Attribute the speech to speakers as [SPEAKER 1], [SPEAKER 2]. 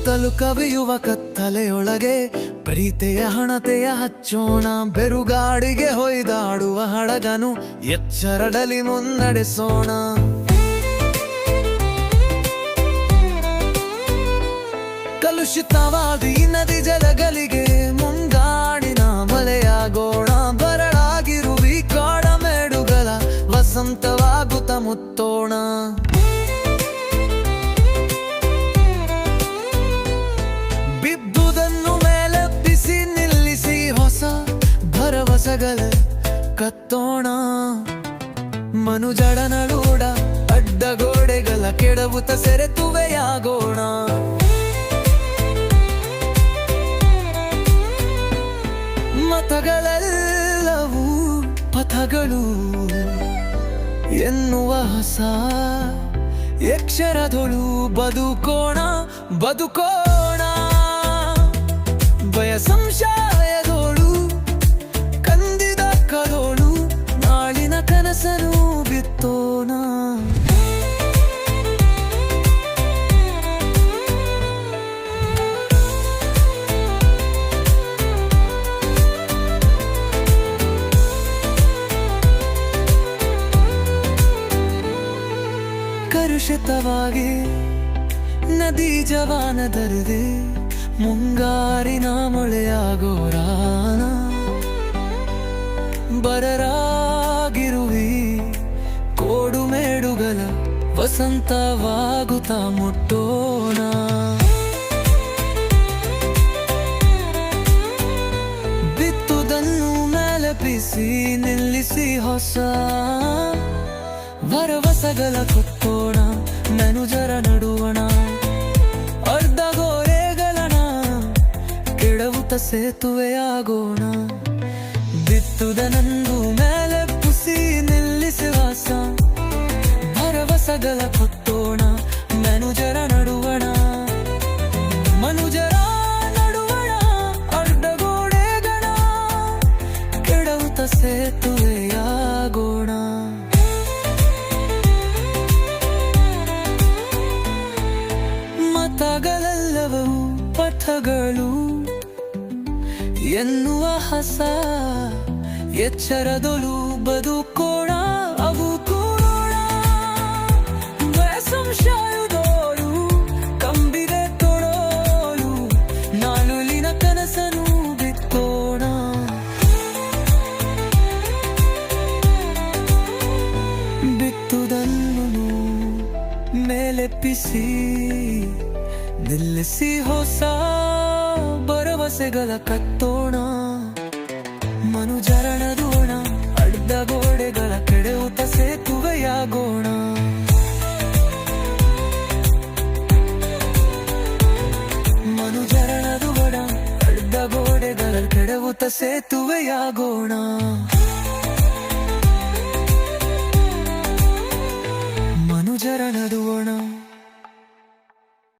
[SPEAKER 1] ಕತ್ತಲು ಕವಿಯುವ ಕತ್ತಲೆಯೊಳಗೆ ಪ್ರೀತೆಯ ಹಣತೆಯ ಹಚ್ಚೋಣ. ಬೆರುಗಾಡಿಗೆ ಹೊಯ್ದಾಡುವ ಹಡಗನು ಎಚ್ಚರಡಲಿ ಮುನ್ನಡೆಸೋಣ. ಕಲುಷಿತವಾದಿ ನದಿ ಜಲಗಳಿಗೆ ಮುಂಗಾಡಿನ ಮಲೆಯಾಗೋಣ ಬರಳಾಗಿರುವಿ ಕಾಡಮೇಡುಗಳ ವಸಂತವಾಗುತ್ತ ಮುತ್ತೋಣ. ಭರವಸೆಗಳ ಕತ್ತೋಣ. ಮನುಜಡ ಅಡ್ಡ ಗೋಡೆಗಳ ಕೆಡವುತ ಸೆರೆತುವೆಯಾಗೋಣ ಮತಗಳೆಲ್ಲವೂ ಪಥಗಳು ಎನ್ನುವ ಹೊಸ ಯಕ್ಷರದೊಳು ಬದುಕೋಣ ಬದುಕೋಣ. ಕರುಷಿತವಾಗಿ ನದಿ ಜವಾನದರಿದೆ ಮುಂಗಾರಿನ ಮೊಳೆಯಾಗೋರಾನ ಬರರಾಗಿರುವಿ ವಸಂತವಾಗುತ್ತ ಮುಟ್ಟೋಣ ಬಿತ್ತುದನ್ನು ಮೇಲೆ ಬಿಸಿ ನಿಲ್ಲಿಸಿ ಹೊಸ ಭರವಸೆಗಳ ಕೊಟ್ಟೋಣ ಮನುಜರ ನಡುವಣ. ಅರ್ಧ ಗೋರೆಗಳನ ಕೆಡವುತ ಸೇತುವೆಯಾಗೋಣ. ಬಿತ್ತುದ ನಂದು ಮೇಲೆ ಪುಸಿ ನಿಲ್ಲಿಸಿ ವಾಸ ಭರವಸೆಗಳ ಮತಗಳೆಲ್ಲವೂ ಪಥಗಳು ಎನ್ನುವ ಹಸ, ಎಚ್ಚರದೊಳು ಬದುಕೋಣ, ಅವು ಕೂಡೋಣ. ಸಂಶಯದೋಳು ಕಂಬಿದೆ ತೊಡೋಳು ನಾನುಲಿನ ಕನಸನು ಬಿತ್ತೋಣ. ಬಿತ್ತುದನ್ನು ಮೇಲೆಪ್ಪಿಸಿ ನಿಲ್ಲಿಸಿ ಹೊಸ ಭರವಸೆಗಳ ಕತ್ತೋಣ. ಮನುಜರಣದೋಣ ಅಡ್ಡ ಗೋಡೆಗಳ ಕೆಡೆಯುತ್ತ ಸೇತುವೆಯಾಗೋಣ. ಮನುಜರಣದೋಣ ಅಡ್ಡ ಗೋಡೆಗಳ ಕೆಡೆಯುತ್ತ ಸೇತುವೆಯಾಗೋಣ.